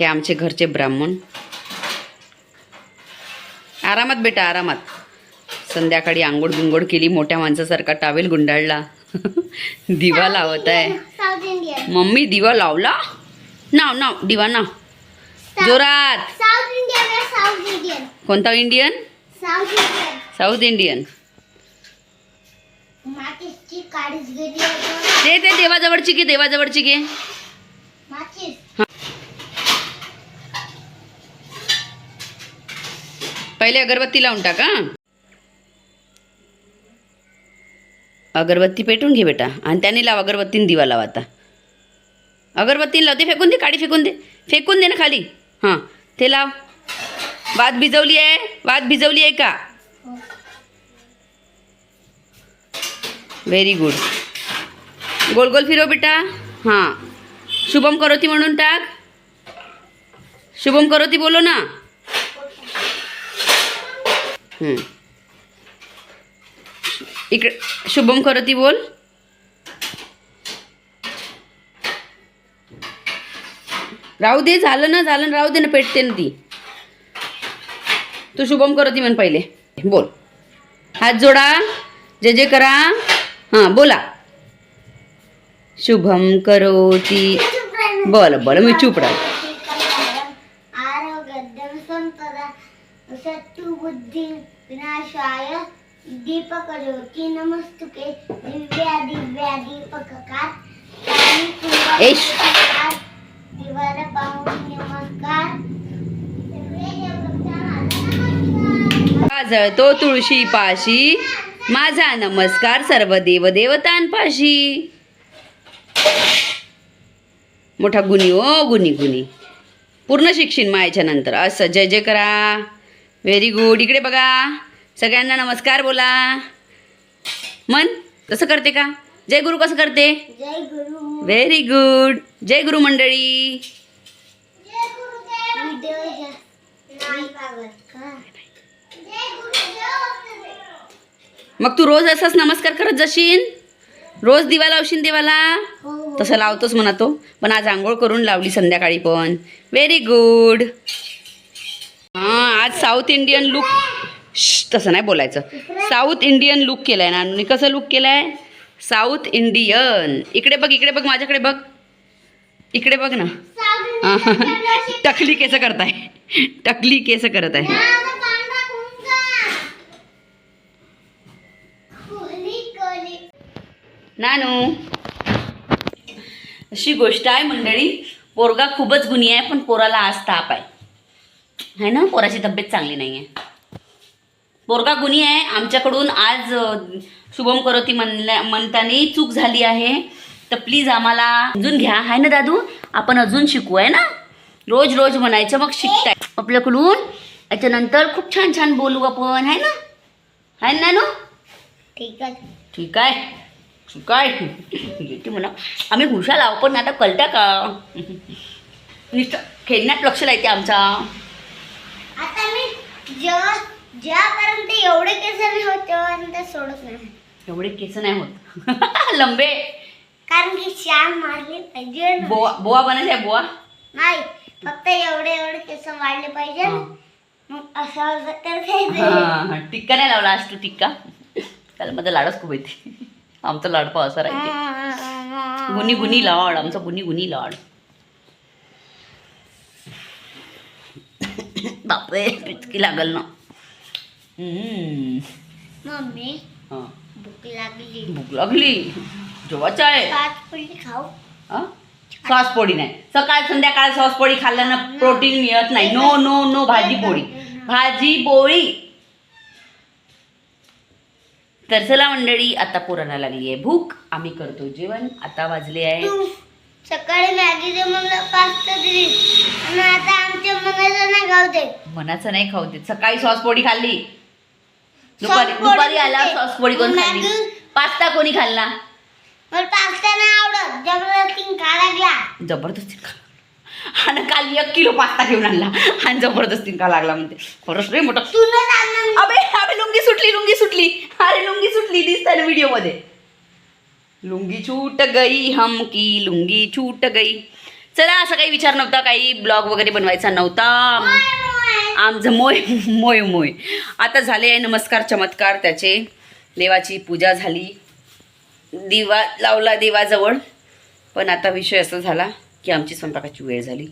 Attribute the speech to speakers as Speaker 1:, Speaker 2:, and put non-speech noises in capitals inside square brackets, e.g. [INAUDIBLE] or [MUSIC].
Speaker 1: हे आमचे घरचे ब्राह्मण. आरामात बेटा आरामात. संध्याकाळी आंघोळ बिंगोळ केली मोठ्या माणसासारखा टावेल गुंडाळला. [LAUGHS] दिवा लावत आहे मम्मी दिवा लावला? नाव नाव दिवा नाव. जोरात. कोणता इंडियन
Speaker 2: साऊथ इंडियन
Speaker 1: ते देवाजवळची घे देवाजवळची घे. पहिले अगरबत्ती लावून टाका अगरबत्ती पेटून घे बेटा. आणि त्याने लाव अगरबत्तीने दिवा लाव आता. अगरबत्तीने लाव ते फेकून दे काडी फेकून दे. फेकून दे ना खाली. हां ते लाव. वाद भिजवली आहे? वाद भिजवली आहे का? व्हेरी गुड गोल गोल फिरव बेटा. हां. शुभम करोती म्हणून टाक. शुभम करोती बोलो ना. इकडे शुभम करती बोल. राहू दे झालं ना झालं ना राहू दे ना पेटते ना ती. तू शुभम करोती म्हण पहिले. बोल. हात जोडा जे जे करा. हां बोला. शुभम करोती बरं बरं मी चूप राह
Speaker 2: बुद्धी विनाशाय दीपक ज्योती नमस्तुके दिव्या दिव्या दीपककार. दिवाला पाहून नमस्कार
Speaker 1: तुळशी पाशी. माझा नमस्कार सर्व देव देवतांपाशी मोठा गुणी ओ गुणी गुणी. पूर्ण शिक्षण मायाच्या नंतर. असं जय जय करा. व्हेरी गुड इकडे बघा. सगळ्यांना नमस्कार बोला. मन तसं करते का? जय गुरु कसं करते?
Speaker 2: जय गुरु.
Speaker 1: व्हेरी गुड जय गुरु मंडळी. मग तू रोज असाच नमस्कार करत जाशील? रोज दिवा लावशील देवाला?
Speaker 2: हो हो.
Speaker 1: तसं लावतोच म्हणा तो. पण आज आंघोळ करून लावली संध्याकाळी पण. व्हेरी गुड हां आज साऊथ इंडियन लुक तसं नाही बोलायचं. साऊथ इंडियन लुक केलाय ना. आणि कसं लुक केलाय? साऊथ इंडियन इकडे बघ इकडे बघ माझ्याकडे बघ. इकडे बघ ना. आह, टकली केस करताय. टकली केस करत आहे.
Speaker 2: कोली कोली
Speaker 1: नानू अशी गोष्ट आहे मंडळी पोरगा खूपच गुणी आहे पण पोराला आज ताप आहे. है ना? पोराची तब्येत चांगली नाही आहे पोरगा गुणी आहे. आमच्याकडून आज शुभम करोती म्हणल्या म्हणताना चूक झाली आहे. तर प्लीज आम्हाला समजून घ्या. आहे ना दादू? आपण अजून शिकू आहे ना? रोज रोज म्हणायचं मग शिकताय. आपल्याकडून याच्यानंतर खूप छान छान बोलू आपण आहे ना? आहे ना नानू?
Speaker 2: ठीक आहे.
Speaker 1: ठीक आहे. आहे. येते म्हणा. आम्ही हुशार आहो पण आता कळत्या का? नुसतं खेळण्यात लक्ष लायते आमचा.
Speaker 2: जेव्हा जेव्हापर्यंत एवढे केस नाही होत तेव्हापर्यंत सोडत नाही.
Speaker 1: एवढे केस नाही होत. [LAUGHS] लंबे.
Speaker 2: कारण की श्याम मारले पाहिजे ना.
Speaker 1: बोवा बोवा बनायचं आहे बोवा.
Speaker 2: नाही फक्त एवढे एवढे केस वाढले पाहिजे. ना. मग असं तर?
Speaker 1: हा, टिक्का नाही लावला आज तू टिक्का त्याला माझा लाडच खूप येते. आमचा लाडपा असा राहते. गुनी गुनी लाड आमचा गुनी गुनी लाड. बापरे पिचकी लागल ना.
Speaker 2: मम्मी
Speaker 1: हा.
Speaker 2: भूक लागली.
Speaker 1: भूक लागली. जेवायचं आहे.
Speaker 2: खाऊ.
Speaker 1: हा? सॉस पोळी नाही. सकाळ संध्याकाळ सॉस पोळी खाल्ल्यानं प्रोटीन मिळत नाही. नो नो नो भाजी पोळी. भाजी पोळी. तर चला मंडळी आता पोरांना लागली आहे भूक. आम्ही करतो जेवण. आता वाजले आहे
Speaker 2: सकाळी मॅगी दे मला पास्ता दिली. आणि आता आमच्या मनाचं नाही खाऊ दे
Speaker 1: मनाचं नाही खाऊ देत. सकाळी सॉस पोळी खाल्ली. दुपारी
Speaker 2: पोळी
Speaker 1: दुपारी आला
Speaker 2: खाल्ली.
Speaker 1: सॉस पोळी कोण खाल्ली?
Speaker 2: मॅगी?
Speaker 1: पास्ता कोणी खाल्ला?
Speaker 2: मला पास्ता नाही आवडत. जबरदस्ती खा लागला.
Speaker 1: जबरदस्ती खा आणि काल एक किलो पास्ता घेऊन आणला. आणि जबरदस्ती का लागला म्हणते. खरंच रे मोठं
Speaker 2: तू न आणलं
Speaker 1: अबे अबे लुंगी सुटली लुंगी सुटली. अरे लुंगी सुटली दिसत व्हिडिओमध्ये. लुंगी छूट गई हम की लुंगी छूट गई. चला असा काही विचार नव्हता काही ब्लॉग वगैरे बनवायचा नव्हता. आमचं मोय मोय मोय. आता झाले आहे नमस्कार चमत्कार त्याचे. देवाची पूजा झाली. दिवा लावला देवाजवळ. पण आता विषय असा झाला की आमची स्वयंपाकाची वेळ झाली.